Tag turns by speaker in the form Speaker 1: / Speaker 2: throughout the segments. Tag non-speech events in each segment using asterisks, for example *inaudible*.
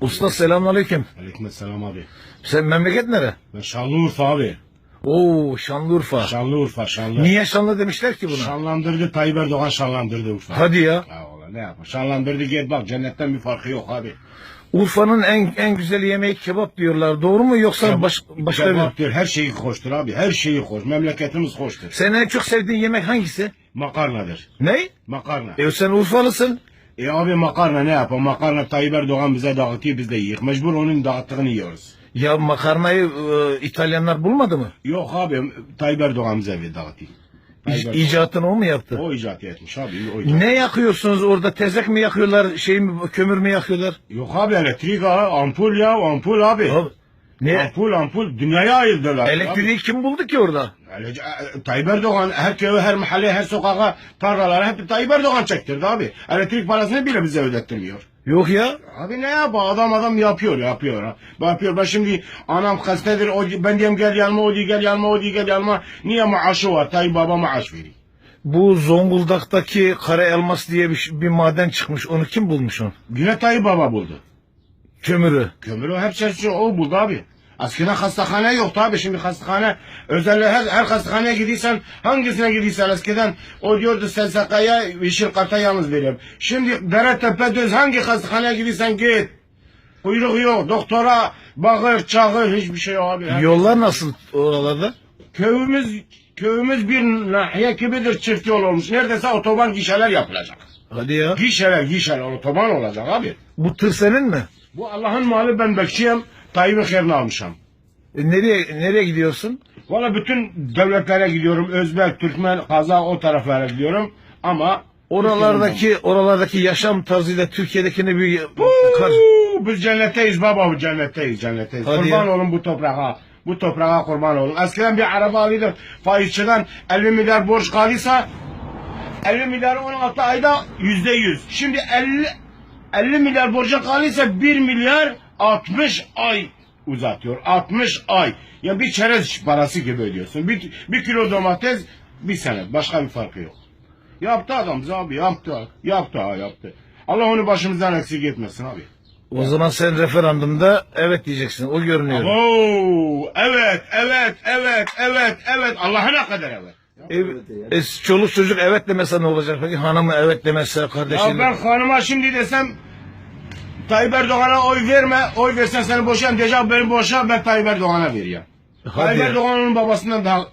Speaker 1: Usta selamünaleyküm.
Speaker 2: Aleykümselam abi.
Speaker 1: Sen memleket nere?
Speaker 2: Ben Şanlıurfa abi.
Speaker 1: Oo Şanlıurfa.
Speaker 2: Şanlıurfa Şanlı.
Speaker 1: Niye Şanlı demişler ki buna?
Speaker 2: Şanlandırdı Tayyip Erdoğan şanlandırdı Urfa.
Speaker 1: Hadi ya.
Speaker 2: Ya oğlan ne yapar? Şanlandırdı git bak cennetten bir farkı yok abi.
Speaker 1: Urfa'nın en en güzel yemeği kebap diyorlar. Doğru mu yoksa baş, başka bir?
Speaker 2: Kebap diyor her şeyi hoştur abi. Her şeyi hoş. Memleketimiz hoştur.
Speaker 1: Senin en çok sevdiğin yemek hangisi?
Speaker 2: Makarnadır.
Speaker 1: Ne?
Speaker 2: Makarna.
Speaker 1: E sen Urfalısın.
Speaker 2: E abi makarna ne yapar? Makarna Tayyip Erdoğan bize dağıtıyor biz de yiyoruz. Mecbur onun dağıttığını yiyoruz.
Speaker 1: Ya makarnayı e, İtalyanlar bulmadı mı?
Speaker 2: Yok abi Tayyip Erdoğan bize bir dağıtıyor. Tayyip Erdoğan.
Speaker 1: icatını o mu yaptı?
Speaker 2: O icat etmiş abi. O icat.
Speaker 1: Ne yakıyorsunuz orada? Tezek mi yakıyorlar? Şey mi, kömür mü yakıyorlar?
Speaker 2: Yok abi elektrik ha. Ampul ya ampul abi.
Speaker 1: Abi, ne?
Speaker 2: Ampul ampul dünyaya ayırdılar.
Speaker 1: Elektriği kim buldu ki orada?
Speaker 2: Öyle, e, Tayyip Erdoğan her köye, her mahalle, her sokağa, tarlalara hep Tayyip Erdoğan çektirdi abi. Elektrik parasını bile bize ödettirmiyor.
Speaker 1: Yok ya.
Speaker 2: Abi ne yapıyor? Adam adam yapıyor, yapıyor. ha. Yapıyor. Ben şimdi anam hastadır, o, ben diyeyim gel yanıma, o diyor gel yanıma, o diyor gel yanıma. Niye maaşı var? Tayyip baba maaş veriyor.
Speaker 1: Bu Zonguldak'taki kara elmas diye bir, bir maden çıkmış. Onu kim bulmuş onu?
Speaker 2: Yine Tayyip baba buldu.
Speaker 1: Kömürü.
Speaker 2: Kömürü hep şey o buldu abi. Eskiden hastahane yoktu abi. Şimdi hastahane özel her, her hastaneye gidiyorsan hangisine gidiyorsan eskiden o diyordu SSK'ya yeşil karta yalnız veriyorum. Şimdi dere tepe düz hangi hastaneye gidiyorsan git. Kuyruk yok. Doktora bağır çağır hiçbir şey yok abi. Her-
Speaker 1: Yollar nasıl oralarda?
Speaker 2: Köyümüz köyümüz bir nahiye gibidir çift yol olmuş. Neredeyse otoban gişeler yapılacak.
Speaker 1: Hadi ya.
Speaker 2: Gişeler gişeler otoban olacak abi.
Speaker 1: Bu tır senin mi?
Speaker 2: Bu Allah'ın malı ben bekçiyim. Tayyip'in xeyrini almışam.
Speaker 1: E, nereye nereye gidiyorsun?
Speaker 2: Valla bütün devletlere gidiyorum. Özbek, Türkmen, Kazak o taraflara gidiyorum. Ama
Speaker 1: Oralardaki oralardaki yaşam tarzıyla Türkiye'dekine bir kar.
Speaker 2: Biz cennetteyiz baba cennetteyiz cennetteyiz.
Speaker 1: Hadi
Speaker 2: kurban
Speaker 1: ya.
Speaker 2: olun bu toprağa. Bu toprağa kurban olun. Eskiden bir araba alıyorduk. Faizçiden 50 milyar borç kaldıysa 50 milyar 16 ayda yüzde yüz. Şimdi 50 50 milyar borca kaldıysa 1 milyar 60 ay uzatıyor. 60 ay. Ya bir çerez parası gibi ödüyorsun. Bir, bir kilo domates bir sene. Başka bir farkı yok. Yaptı adam bize abi yaptı. Yaptı ha yaptı. Allah onu başımızdan eksik etmesin abi.
Speaker 1: O zaman sen referandumda evet diyeceksin. O görünüyor.
Speaker 2: Oo, evet, evet, evet, evet, evet. Allah'a ne kadar evet.
Speaker 1: E, e, çoluk çocuk evet demese ne olacak peki? Hanımı evet demezse
Speaker 2: Ya
Speaker 1: kardeşin.
Speaker 2: ben hanıma şimdi desem Tayyip Erdoğan'a oy verme, oy versen seni boşayım diyeceğim, beni boşa ben Tayyip Erdoğan'a.
Speaker 1: Hadi
Speaker 2: Tayyip
Speaker 1: ya.
Speaker 2: Erdoğan onun babasından daha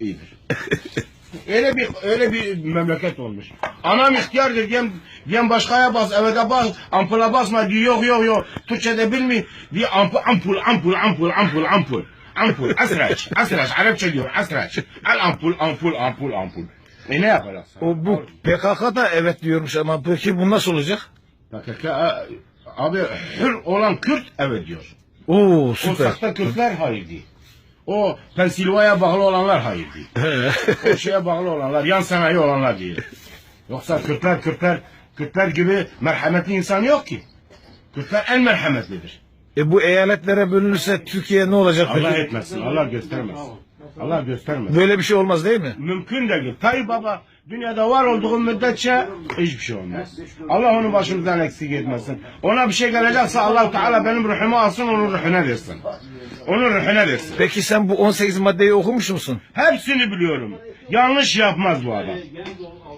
Speaker 2: iyidir. *laughs* öyle bir öyle bir memleket olmuş. Anam ihtiyardır diyem, diyem başkaya bas, evde bas, ampula basma diyor, yok yok yok. Türkçe'de bilmiyor. Diye ampul, ampul, ampul, ampul, ampul, ampul. Ampul, asraç, asraç, Arapça diyor, asraç. Al ampul, ampul, ampul, ampul. E ne yapacaksın?
Speaker 1: O bu PKK da evet diyormuş ama peki bu nasıl olacak?
Speaker 2: PKK, abi hür olan Kürt evet diyor.
Speaker 1: Oo
Speaker 2: O
Speaker 1: süper.
Speaker 2: sahte Kürtler hayır. O Pensilvanya bağlı olanlar hayır değil. o şeye bağlı olanlar, yan sanayi olanlar değil. Yoksa Kürtler, Kürtler, Kürtler gibi merhametli insan yok ki. Kürtler en merhametlidir.
Speaker 1: E bu eyaletlere bölünürse Türkiye ne olacak
Speaker 2: Allah
Speaker 1: peki?
Speaker 2: etmesin, Allah göstermesin. Allah göstermesin.
Speaker 1: Böyle bir şey olmaz değil mi?
Speaker 2: Mümkün değil. Tayyip Baba dünyada var olduğu müddetçe hiçbir şey olmaz. Allah onu başımızdan eksik etmesin. Ona bir şey gelecekse allah Teala benim ruhumu alsın onun ruhuna versin. Onun ruhuna versin.
Speaker 1: Peki sen bu 18 maddeyi okumuş musun?
Speaker 2: Hepsini biliyorum. Yanlış yapmaz bu adam.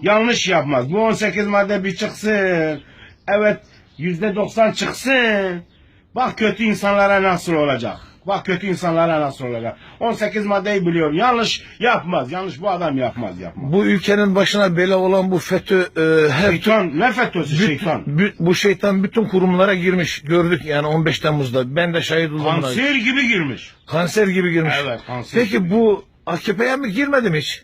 Speaker 2: Yanlış yapmaz. Bu 18 madde bir çıksın. Evet yüzde 90 çıksın. Bak kötü insanlara nasıl olacak. Bak kötü insanlara nasıl olacak. 18 maddeyi biliyorum. Yanlış yapmaz. Yanlış bu adam yapmaz yapmaz.
Speaker 1: Bu ülkenin başına bela olan bu FETÖ e, her
Speaker 2: Şeytan ne FETÖ'sü
Speaker 1: Büt-
Speaker 2: şeytan.
Speaker 1: bü- bu şeytan bütün kurumlara girmiş. Gördük yani 15 Temmuz'da. Ben de şahit oldum. buna.
Speaker 2: Kanser gibi girmiş.
Speaker 1: Kanser gibi girmiş.
Speaker 2: Evet, kanser
Speaker 1: Peki
Speaker 2: gibi.
Speaker 1: bu AKP'ye mi girmedi mi hiç?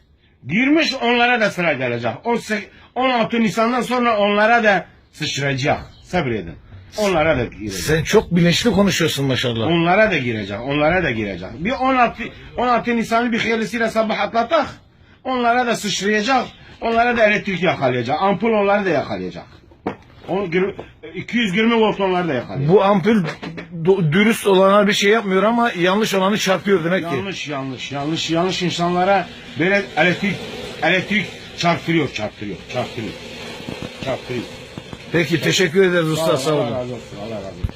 Speaker 2: Girmiş onlara da sıra gelecek. 18 16 Nisan'dan sonra onlara da sıçrayacak. Sabredin. Onlara da girecek.
Speaker 1: Sen çok bilinçli konuşuyorsun maşallah.
Speaker 2: Onlara da girecek. Onlara da girecek. Bir 16 16 Nisan'ı bir hayırlısıyla sabah atlatak. Onlara da sıçrayacak. Onlara da elektrik yakalayacak. Ampul onları da yakalayacak. On, 220 volt onları da yakalayacak.
Speaker 1: Bu ampul dürüst olana bir şey yapmıyor ama yanlış olanı çarpıyor demek ki.
Speaker 2: Yanlış yanlış yanlış yanlış insanlara böyle elektrik elektrik çarptırıyor çarptırıyor çarptırıyor çarptırıyor.
Speaker 1: Peki teşekkür ederiz usta sağ olun.
Speaker 2: Allah razı olsun Allah razı olsun.